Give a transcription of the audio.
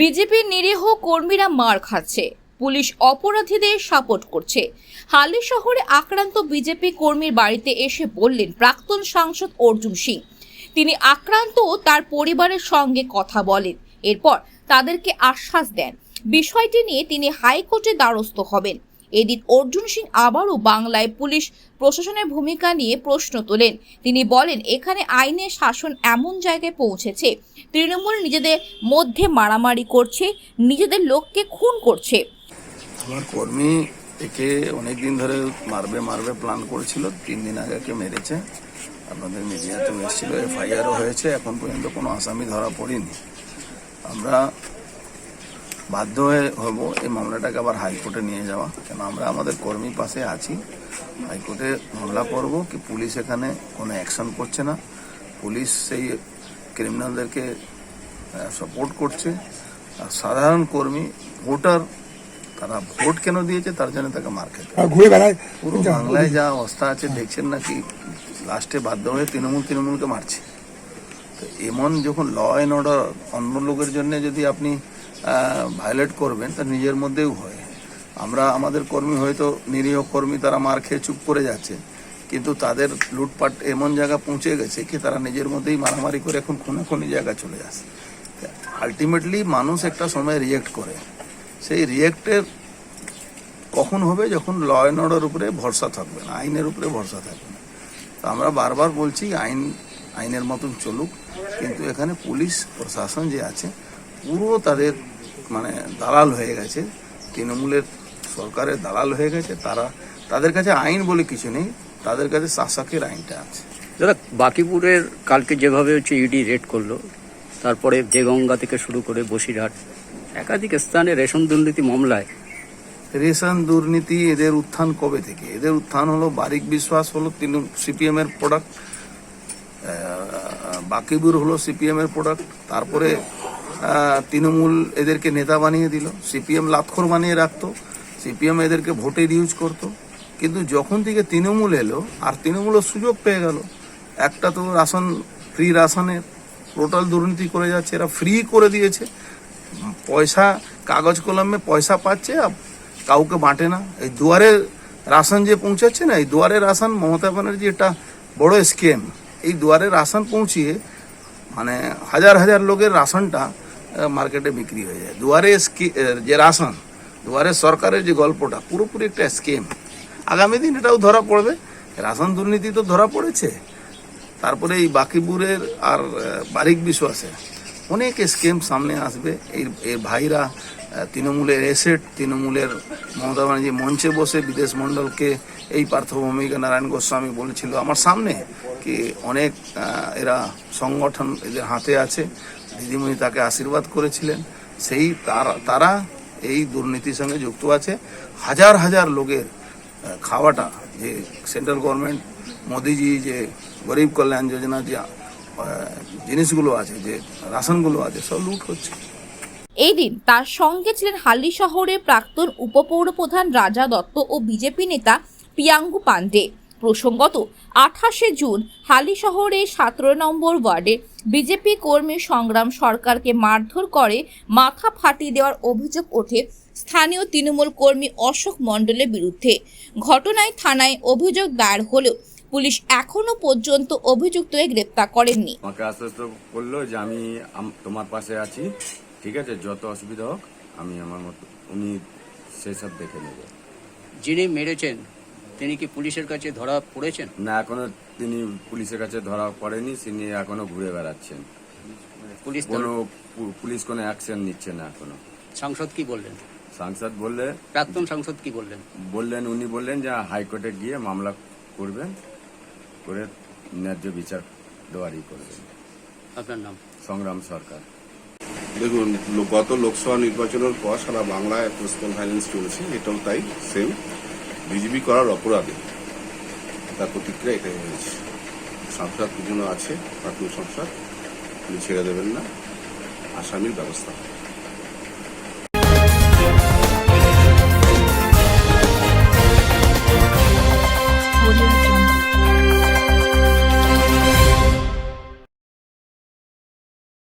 বিজেপির নিরীহ কর্মীরা মার খাচ্ছে। পুলিশ অপরাধীদের সাপোর্ট করছে। হালি শহরে আক্রান্ত বিজেপি কর্মীর বাড়িতে এসে বললেন প্রাক্তন সাংসদ অর্জুন সিং। তিনি আক্রান্ত তার পরিবারের সঙ্গে কথা বলেন। এরপর তাদেরকে আশ্বাস দেন। বিষয়টি নিয়ে তিনি হাইকোর্টে দ্বারস্থ হবেন। এদিন অর্জুন সিং আবারও বাংলায় পুলিশ প্রশাসনের ভূমিকা নিয়ে প্রশ্ন তোলেন। তিনি বলেন, এখানে আইনের শাসন এমন জায়গায় পৌঁছেছে, তৃণমূল নিজেদের মধ্যে মারামারি করছে, নিজেদের লোককে খুন করছে। আমার কর্মী একে অনেক দিন ধরে মারবে মারবে প্ল্যান করেছিল, তিন দিন আগে একে মেরেছে। আপনাদের মিডিয়াতে এসেছিল, এফআইআরও হয়েছে, এখন পর্যন্ত কোনো আসামি ধরা পড়েনি। আমরা বাধ্য হয়ে হব এই মামলাটাকে আবার হাইকোর্টে নিয়ে যাওয়া। কেন আমরা আমাদের কর্মী পাশে আছি। হাইকোর্টে মামলা করব কি পুলিশ এখানে কোনো অ্যাকশন করছে না। পুলিশ সেই ক্রিমিনালদেরকে সাপোর্ট করছে। আর সাধারণ কর্মী ভোটার তারা ভোট কেন দিয়েছে তার জন্য তাকে মার খেতে ঘুরে বেড়ায়। পুরো বাংলায় যা অবস্থা আছে দেখছেন নাকি? লাস্টে বাধ্য হয়ে তৃণমূল তৃণমূলকে মারছে। তো এমন যখন ল অ্যান্ড অর্ডার অন্য লোকের জন্য যদি আপনি ভায়োলেট করবেন, তা নিজের মধ্যেও হয়। আমরা, আমাদের কর্মী হয়তো, নিরীহ কর্মী তারা মার খেয়ে চুপ করে যাচ্ছে, কিন্তু তাদের লুটপাট এমন জায়গা পৌঁছে গেছে কি তারা নিজের মধ্যেই মারামারি করে এখন খুনাখুনি জায়গা চলে যাচ্ছে। আলটিমেটলি মানুষ একটা সময় রিয়েক্ট করে। সেই রিয়েক্টের কখন হবে যখন ল অ্যান্ড অর্ডার উপরে ভরসা থাকবে না, আইনের উপরে ভরসা থাকবে না। তো আমরা বারবার বলছি, আইন, আইনের মতন চলুক, কিন্তু এখানে পুলিশ, প্রশাসন যে আছে পুরো তাদের মানে দালাল হয়ে গেছে। তৃণমূলের সরকারের দালাল হয়ে গেছে। তারা তাদের কাছে আইন বলে কিছু নেই। তাদের কাছে শাসকের আইনটা আছে। দাদা বাকিপুরের কালকে যেভাবে হচ্ছে ইডি রেড করল তারপরে দেগঙ্গা থেকে শুরু করে বসিরহাট একাধিক স্থানে রেশন দুর্নীতি মামলায়। রেশন দুর্নীতি এদের উত্থান কবে থেকে? এদের উত্থান হলো বারিক বিশ্বাস হলো সিপিএম এর প্রোডাক্ট বাকিবুর হলো সিপিএম এর প্রোডাক্ট তারপরে তৃণমূল এদেরকে নেতা বানিয়ে দিল, সিপিএম লাক্ষর বানিয়ে রাখত, সিপিএম এদেরকে ভোটের ইউজ করতো। কিন্তু যখন থেকে তৃণমূল এলো, আর তৃণমূলের সুযোগ পেয়ে গেল, একটা তো রাশন ফ্রি রাশনের টোটাল দুর্নীতি করে যাচ্ছে, এরা ফ্রি করে দিয়েছে। পয়সা, কাগজ কলমে পয়সা পাচ্ছে, আর কাউকে বাঁটে না। এই দুয়ারে রাশন যে পৌঁছাচ্ছে না, এই দুয়ারে রাশন মমতা ব্যানার্জি একটা বড় স্কিম এই দুয়ারে রাশন পৌঁছিয়ে মানে হাজার হাজার লোকের রাশনটা মার্কেটে বিক্রি হয়ে যায়। দুয়ারে যে রাশন, দুয়ারে সরকারের যে গল্পটা, পুরোপুরি একটা স্কিম। আগামী দিন এটাও ধরা পড়বে। রাশন দুর্নীতি তো ধরা পড়েছে। তারপরে এই বাকিপুরের আর বারিক বিশ্বাসের অনেক স্কিম সামনে আসবে। এই এর ভাইরা তৃণমূলের এসেট, তৃণমূলের মমতা ব্যানার্জি মঞ্চে বসে বিদেশ মণ্ডলকে এই পার্থভূমিকা নারায়ণ গোস্বামী বলেছিল। আমার সামনে কি অনেক এরা সংগঠন এদের হাতে আছে। দিদিমণি তাকে আশীর্বাদ করেছিলেন। সেই তারা তারা এই দুর্নীতির সঙ্গে যুক্ত আছে। হাজার হাজার লোকের খাওয়াটা যে সেন্ট্রাল গভর্নমেন্ট, মোদিজি যে গরিব কল্যাণ যোজনা যে জিনিসগুলো আছে, যে রাশনগুলো আছে, সব লুট হচ্ছে। এই দিন তার সঙ্গে ছিলেন হালি শহরের প্রাক্তন উপপৌরপ্রধান রাজা দত্ত ও বিজেপি নেতা পিয়াঙ্গু পান্ডে প্রসঙ্গত আঠাশে জুন হালি শহরের সতেরো নম্বর ওয়ার্ডে বিজেপি কর্মী সংগ্রাম সরকারকে মারধর করে মাথা ফাটিয়ে দেওয়ার অভিযোগ ওঠে স্থানীয় তৃণমূল কর্মী অশোক মণ্ডলের বিরুদ্ধে। ঘটনায় থানায় অভিযোগ দায়ের হলেও পুলিশ এখনও পর্যন্ত অভিযুক্তকে গ্রেপ্তার করেননি। আমাকে আশ্বস্ত করল যে আমি তোমার পাশে আছি ঠিক আছে যত অসুবিধা হোক আমি আমার মতো উনি সেসব দেখে নেবে। যিনি মেরেছেন তিনি কি পুলিশের কাছে ধরা পড়েছেন? না এখনও তিনি পুলিশের কাছে ধরা পড়েনি তিনি এখনও ঘুরে বেড়াচ্ছেন। পুলিশ কোনো পু- পুলিশ কোনো অ্যাকশন নিচ্ছে না এখনও। সাংসদ কি বললেন? সাংসদ বললে প্রাক্তন সাংসদ কি বললেন? বললেন উনি বললেন যে হাইকোর্টে গিয়ে মামলা করবেন করে ন্যায্য বিচার দেওয়ারই করবেন। আপনার নাম? সংগ্রাম সরকার। দেখুন গত লোকসভা নির্বাচনের পর সারা বাংলায় পোস্টাল ভাইলেন্স চলছে এটাও তাই সেম বিজেপি করার অপরাধে তার প্রতিক্রিয়া এটাই হয়েছে সংসার দুজন আছে প্রাথমিক সংসার উনি ছেড়ে দেবেন না আসামির ব্যবস্থা।